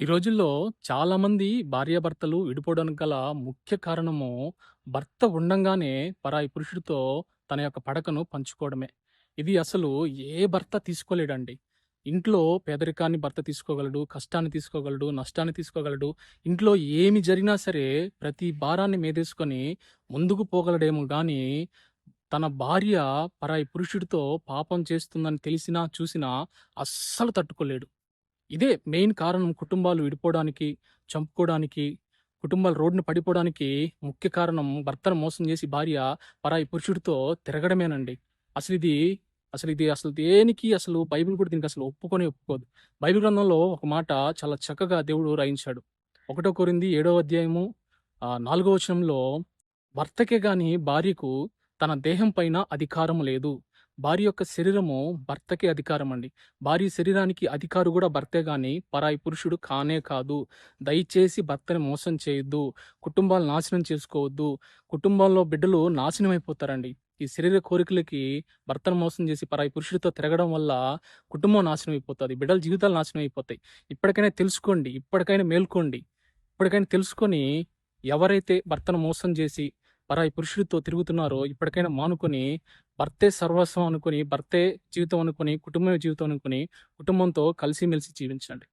ఈ రోజుల్లో చాలామంది భార్యాభర్తలు విడిపోవడానికి గల ముఖ్య కారణము భర్త ఉండంగానే పరాయి పురుషుడితో తన యొక్క పడకను పంచుకోవడమే. ఇది అసలు ఏ భర్త తీసుకోలేడండి. ఇంట్లో పేదరికాన్ని భర్త తీసుకోగలడు, కష్టాన్ని తీసుకోగలడు, నష్టాన్ని తీసుకోగలడు. ఇంట్లో ఏమి జరిగినా సరే ప్రతి భారాన్ని మీదేసుకొని ముందుకు పోగలడేమో గానీ, తన భార్య పరాయి పురుషుడితో పాపం చేస్తుందని తెలిసినా, చూసినా అస్సలు తట్టుకోలేడు. ఇదే మెయిన్ కారణం కుటుంబాలు విడిపోవడానికి, చంపుకోవడానికి, కుటుంబాలు రోడ్డున పడిపోవడానికి ముఖ్య కారణం భర్తను మోసం చేసి భార్య పరాయి పురుషుడితో తిరగడమేనండి. అసలు ఇది అసలు ఇది అసలు దేనికి అసలు బైబిల్ కూడా దీనికి అసలు ఒప్పుకొని ఒప్పుకోదు. బైబిల్ గ్రంథంలో ఒక మాట చాలా చక్కగా దేవుడు రాయించాడు. ఒకటో కోరింది ఏడో అధ్యాయము నాలుగో వచనంలో భర్తకే గాని భార్యకు తన దేహం పైన అధికారం లేదు. భార్య యొక్క శరీరము భర్తకే అధికారమండి. భార్య శరీరానికి అధికారు కూడా భర్తే కానీ పరాయి పురుషుడు కానే కాదు. దయచేసి భర్తని మోసం చేయొద్దు. కుటుంబాలు నాశనం చేసుకోవద్దు. కుటుంబాల్లో బిడ్డలు నాశనం అయిపోతారండి ఈ శరీర కోరికలకి భర్తను మోసం చేసి పరాయి పురుషుడితో తిరగడం వల్ల కుటుంబం నాశనం అయిపోతుంది బిడ్డల జీవితాలు నాశనం అయిపోతాయి. ఇప్పటికైనా తెలుసుకోండి. ఇప్పటికైనా మేల్కోండి. ఇప్పటికైనా తెలుసుకొని ఎవరైతే భర్తను మోసం చేసి పరాయి పురుషుడితో తిరుగుతున్నారో ఇప్పటికైనా మానుకొని భర్తే సర్వస్వం అనుకొని, భర్తే జీవితం అనుకొని, కుటుంబ జీవితం అనుకొని, కుటుంబంతో కలిసిమెలిసి జీవించండి.